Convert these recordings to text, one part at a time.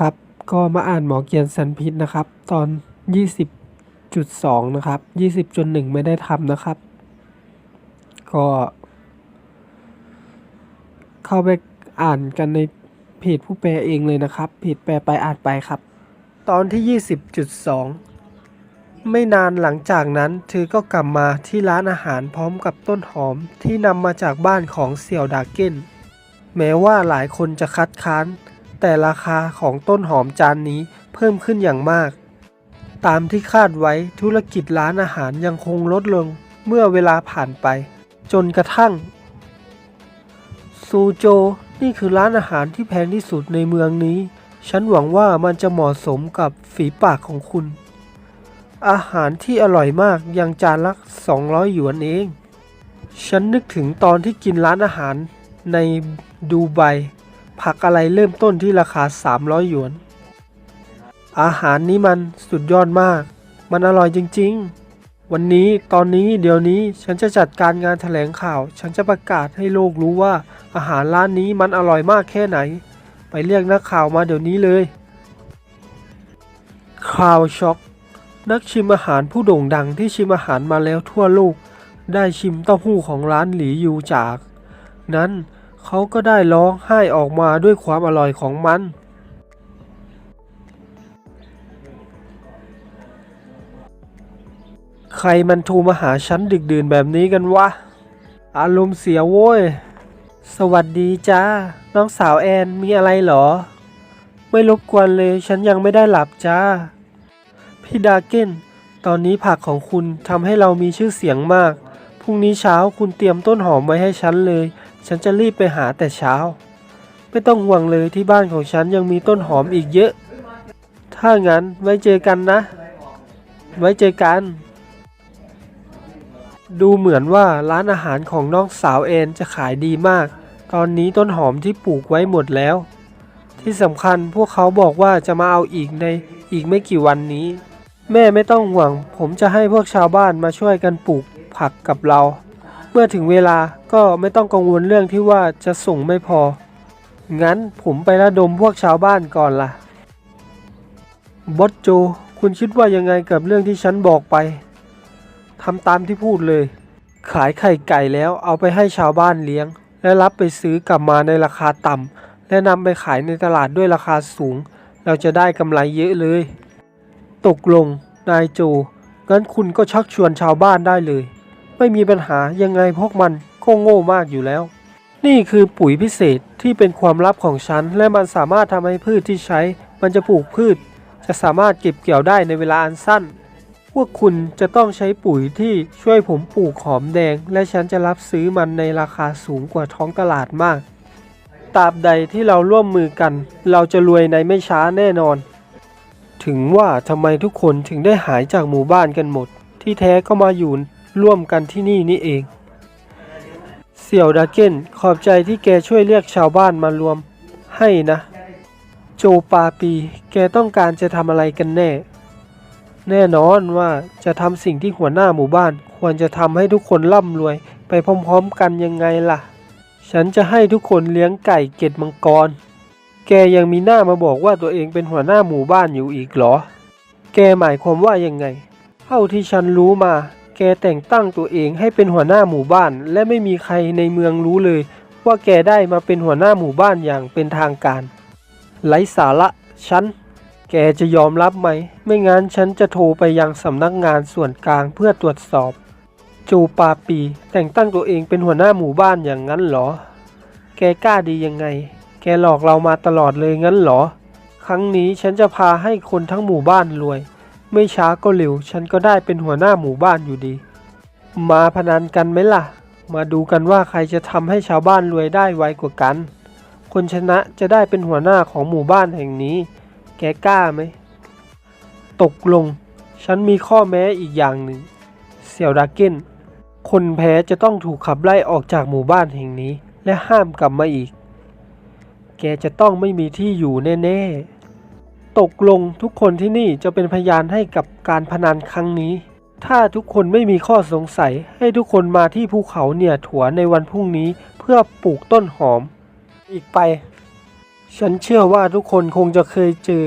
ครับ ก็มาอ่านหมอเกียนสันพิษนะครับ ตอน 20.2 นะครับ 20.1 ไม่ได้ทำนะครับ ก็ เข้าไปอ่านกันในเพจผู้แปลเองเลยนะครับเพจแปลไปอ่านไปครับ ตอนที่ 20.2 ไม่นานหลังจากนั้นเธอก็กลับมาที่ร้านอาหารพร้อมกับต้นหอมที่นำมาจากบ้านของเสี่ยวดาเก้น แม้ว่าหลายคนจะคัดค้าน แต่ราคาของต้นหอมจานนี้เพิ่มขึ้นอย่างมาก ตามที่คาดไว้ธุรกิจร้านอาหารยังคงลดลงเมื่อเวลาผ่านไป จนกระทั่ง ซูโจนี่คือร้านอาหารที่แพงที่สุดในเมืองนี้ ฉันหวังว่ามันจะเหมาะสมกับฝีปากของคุณ อาหารที่อร่อยมากยังจานละ 200 หยวนเอง ฉันนึกถึงตอนที่กินร้านอาหารในดูไบ ผักอะไรเริ่มต้นที่ราคา 300 หยวน อาหารนี้มันสุดยอดมาก มันอร่อยจริง ๆ วันนี้ตอนนี้เดี๋ยวนี้ฉันจะจัดการงานแถลงข่าว ฉันจะประกาศให้โลกรู้ว่า อาหารร้านนี้มันอร่อยมากแค่ไหน ไปเรียกนักข่าวมาเดี๋ยวนี้เลยข่าวช็อกนักชิมอาหารผู้โด่งดังที่ชิมอาหารมาแล้วทั่วโลก ได้ชิมเต้าหู้ของร้านหลียูจาก นั้น เขาก็ได้ร้องไห้ออกมาด้วยความอร่อยของมัน ใครมันโทรมาหาฉันดึกดื่นแบบนี้กันวะ อารมณ์เสียโว้ย สวัสดีจ้า น้องสาวแอนมีอะไรเหรอ ไม่รบกวนเลยฉันยังไม่ได้หลับจ้า พี่ดาเก้น ตอนนี้ผักของคุณทำให้เรามีชื่อเสียงมาก พรุ่งนี้เช้าคุณเตรียมต้นหอมไว้ให้ฉันเลย ฉันจะรีบไปหาแต่เช้า ไม่ต้องห่วงเลยที่บ้านของฉันยังมีต้นหอมอีกเยอะ ถ้างั้นไว้เจอกันนะ ไว้เจอกัน ดูเหมือนว่าร้านอาหารของน้องสาวเอนจะขายดีมาก ตอนนี้ต้นหอมที่ปลูกไว้หมดแล้ว ที่สำคัญพวกเขาบอกว่าจะมาเอาอีกในอีกไม่กี่วันนี้ แม่ไม่ต้องห่วง ผมจะให้พวกชาวบ้านมาช่วยกันปลูกผักกับเรา เมื่อถึงเวลาก็ไม่ต้องกังวลเรื่องที่ว่าจะส่งไม่พอ งั้นผมไประดมพวกชาวบ้านก่อนล่ะ บอสโจ คุณคิดว่ายังไงกับเรื่องที่ฉันบอกไป ทำตามที่พูดเลย ขายไข่ไก่แล้วเอาไปให้ชาวบ้านเลี้ยง และรับไปซื้อกลับมาในราคาต่ำ และนำไปขายในตลาดด้วยราคาสูง เราจะได้กำไรเยอะเลย ตกลง นายโจ งั้นคุณก็ชักชวนชาวบ้านได้เลย ไม่มีปัญหายังไงพวกมันก็โง่มากอยู่แล้ว นี่คือปุ๋ยพิเศษที่เป็นความลับของฉัน และมันสามารถทำให้พืชที่ใช้ มันจะปลูกพืช จะสามารถเก็บเกี่ยวได้ในเวลาอันสั้น พวกคุณจะต้องใช้ปุ๋ยที่ช่วยผมปลูกหอมแดง และฉันจะรับซื้อมันในราคาสูงกว่าท้องตลาดมากตราบใดที่เราร่วมมือกัน เราจะรวยในไม่ช้าแน่นอน ถึงว่าทำไมทุกคนถึงได้หายจากหมู่บ้านกันหมด ที่แท้ก็มาอยู่ ร่วมกันที่นี่นี่เอง เสี่ยวดาเก้นขอบใจที่แกช่วยเรียกชาวบ้านมารวมให้นะ โจปาปี แกต้องการจะทำอะไรกันแน่ แน่นอนว่าจะทำสิ่งที่หัวหน้าหมู่บ้าน ควรจะทำให้ทุกคนร่ำรวย ไปพร้อมๆกันยังไงล่ะ ฉันจะให้ทุกคนเลี้ยงไก่เกตมังกร แกยังมีหน้ามาบอกว่าตัวเองเป็นหัวหน้าหมู่บ้านอยู่อีกเหรอ แกหมายความว่ายังไง เท่าที่ฉันรู้มา แกแต่งตั้งตัวเองให้เป็นหัวหน้าหมู่บ้าน และไม่มีใครในเมืองรู้เลย ว่าแกได้มาเป็นหัวหน้าหมู่บ้านอย่างเป็นทางการไร้สาระฉันแกจะยอมรับไหม ไม่งั้นฉันจะโทรไปยังสำนักงานส่วนกลางเพื่อตรวจสอบโจปาปีแต่งตั้งตัวเองเป็นหัวหน้าหมู่บ้านอย่างนั้นเหรอ แกกล้าดียังไง แกหลอกเรามาตลอดเลยงั้นเหรอ ครั้งนี้ฉันจะพาให้คนทั้งหมู่บ้านรวย ไม่ช้าก็เร็ว ฉันก็ได้เป็นหัวหน้าหมู่บ้านอยู่ดี มาพนันกันไหมล่ะ มาดูกันว่าใครจะทำให้ชาวบ้านรวยได้ไวกว่ากัน คนชนะจะได้เป็นหัวหน้าของหมู่บ้านแห่งนี้ แกกล้าไหม ตกลง ฉันมีข้อแม้อีกอย่างหนึ่ง เสี่ยวดาเก้น คนแพ้จะต้องถูกขับไล่ออกจากหมู่บ้านแห่งนี้ และห้ามกลับมาอีก แกจะต้องไม่มีที่อยู่แน่ ๆ ตกลงทุกคนที่นี่จะเป็นพยานให้กับการพนันครั้งนี้ ถ้าทุกคนไม่มีข้อสงสัยให้ทุกคนมาที่ภูเขาเนี่ยถัวในวันพรุ่งนี้เพื่อปลูกต้นหอม อีกไป ฉันเชื่อว่าทุกคนคงจะเคยเจอ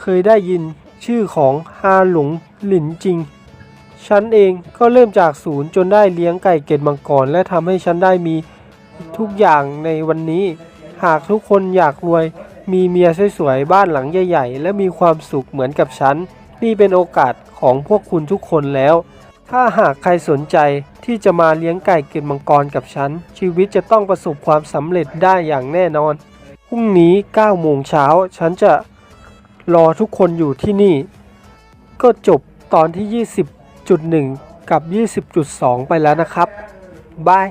เคยได้ยินชื่อของฮาหลงหลินจริง ฉันเองก็เริ่มจากศูนย์จนได้เลี้ยงไก่เกตมังกรและทำให้ฉันได้มีทุกอย่างในวันนี้ หากทุกคนอยากรวย มีเมียสวยๆบ้านหลังใหญ่ๆ และมีความสุขเหมือนกับฉัน นี่เป็นโอกาสของพวกคุณทุกคนแล้ว ถ้าหากใครสนใจที่จะมาเลี้ยงไก่เกตมังกรกับฉัน ชีวิตจะต้องประสบความสำเร็จได้อย่างแน่นอน พรุ่งนี้9โมงเช้าฉันจะรอทุกคนอยู่ที่นี่ ก็จบตอนที่ 20.1 กับ 20.2 ไปแล้วนะครับบาย